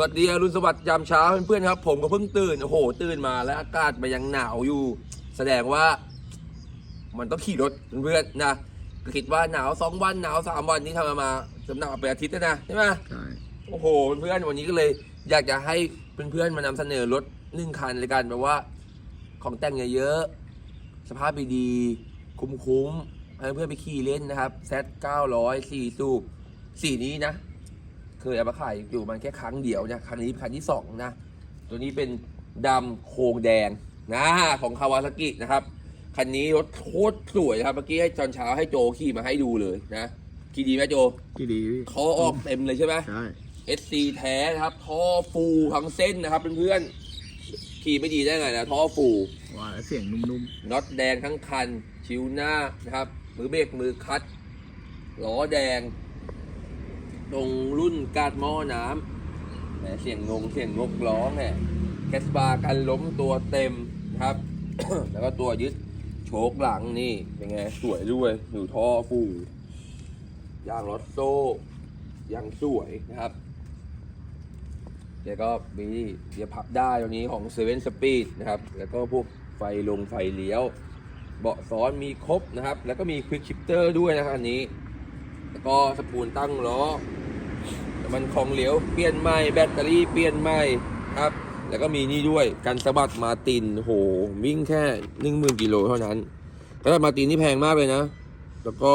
วัสดีอรุณสวัสดิ์ยามเช้าเพื่อนๆครับ ผมก็เพิ่งตื่นโอ้โหตื่นมาแล้วอากาศมันยังหนาวอยู่ แสดงว่า มันต้องขี่รถเพื่อนๆนะก็คิดว่าหนาวสองวันหนาวสามวันนี่ทำมามาจำหนาวเป็นอาทิตย์แล้วนะใช่ไหมใช่โอ้โหเพื่อนๆวันนี้ก็เลย อยากจะให้เพื่อนๆมานำเสนอรถหนึ่งคันเลยกันแบบว่า ของแต่งเยอะๆสภาพดีๆคุ้มๆให้เพื่อนไปขี่เล่นนะครับแซดเก้าร้อยสี่สูบสีนี้นะ เคยเอามาขายอยู่มันแค่ครั้งเดียวนะครั้งนี้เป็นครั้งที่สองนะตัวนี้เป็นดำโครงแดงนะของคาวาซากินะครับคันนี้รถโคตรสวยครับเมื่อกี้ให้ตอนเช้าให้โจขี่มาให้ดูเลยนะขี่ดีไหมโจที่ดีพี่เขาออกเต็มเลยใช่ไหมใช่ SC แท้นะครับท่อฟูทั้งเส้นนะครับเพื่อนๆขี่ไม่ดีได้ไงนะท่อฟูว่าแล้วเสียงนุ่มน็อตแดงทั้งคัน ชิวหน้านะครับ มือเบรกมือคัดล้อแดง ตรงรุ่นกาดหม้อน้ำแหมเสียงงงเสียงงกร้องเนี่ยแคสบาร์กันล้มตัวเต็มนะครับ แล้วก็ตัวยึดโชคหลังนี่เป็นไงสวยด้วยอยู่ท่อฟูยางรถโซ่ยังสวยนะครับแกก็มีเดียพับได้ตัวนี้ของ7 Speed นะครับ แล้วก็พวกไฟลงไฟเลี้ยว เบาะซ้อนมีครบนะครับ แล้วก็มี Quick Shifter ด้วยนะครับอันนี้ แล้วก็สปูลตั้งล้อ มันของเหลวเปลี่ยนใหม่แบตเตอรี่เปลี่ยนใหม่ครับ แล้วก็มีนี่ด้วยกันสะบัดมาตินโหวิ่งแค่หนึ่งหมื่นกิโลเท่านั้นแล้วมาตินนี่แพงมากเลยนะ แล้วก็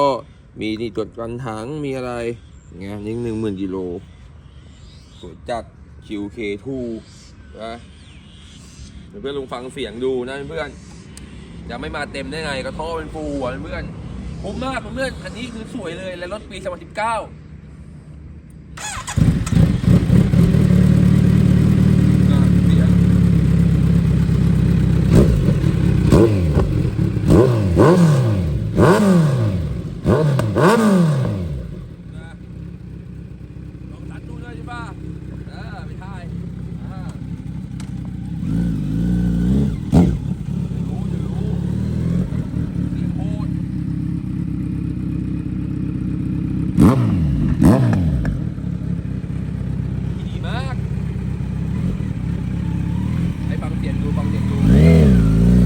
มีนี่ตรวจกันถังมีอะไรอย่างเงี้ยนี่หนึ่งหมื่นกิโลสวยจัด QK2 นะเพื่อนลองฟังเสียงดูนะเพื่อนจะไม่มาเต็มได้ไงก็ท่อเป็นฟูอะเพื่อนคุ้มมากเพื่อนคันนี้คือสวยเลยและรถปี 2019 อะเสียงนะลอง ตัดดูด้วยใช่ป่ะเออไม่ทายอ่าจะรู้จะรู้เสียงโคตรดีมาก ให้ฟังเสียงดูฟังเสียงดู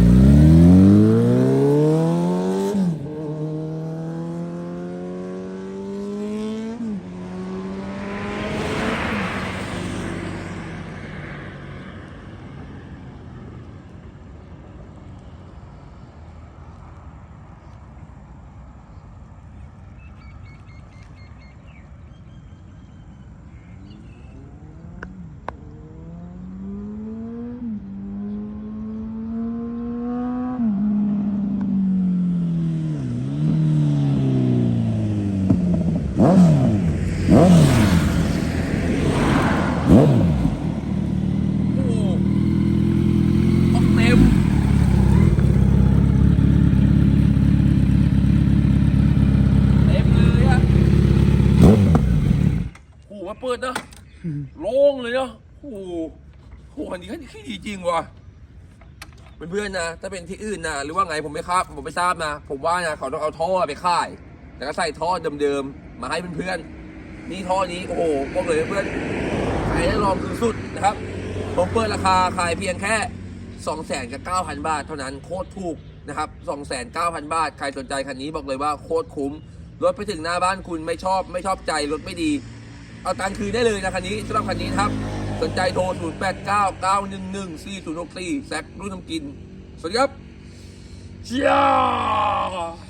โอ้โหออกเต็ม เต็มเลยอะโอ้โหมาเปิดเนอะโล่งเลยเนอะโอ้โหโอ้โหอันนี้ขี้ดีจริงว่ะเพื่อนๆนะ ถ้าเป็นที่อื่นนะหรือว่าไงผมไม่ครับ ผมไม่ทราบนะ ผมว่านะเขาต้องเอาท่อไปค่าย แล้วก็ใส่ท่อเดิมๆ มาให้เพื่อนๆ นี่ท่อนี้โอ้โหบอกเลยเพื่อนใครได้ลองคือสุดนะครับ ผมเปิดราคาขายเพียงแค่2 0 0 0 0กับ9,000บาท เท่านั้นโคตรถูกนะครับ2 9 0 0 0บาท ใครสนใจคันนี้บอกเลยว่าโคตรคุ้ม รถไปถึงหน้าบ้านคุณไม่ชอบไม่ชอบใจรถไม่ดี เอาตังค์คืนได้เลยนะคันนี้สำหรับคันนี้ครับ สนใจโทร 0 8 9 9 1 1 4 0 6 4แซกรุ่นทำกิน สวัสดีครับเจ้า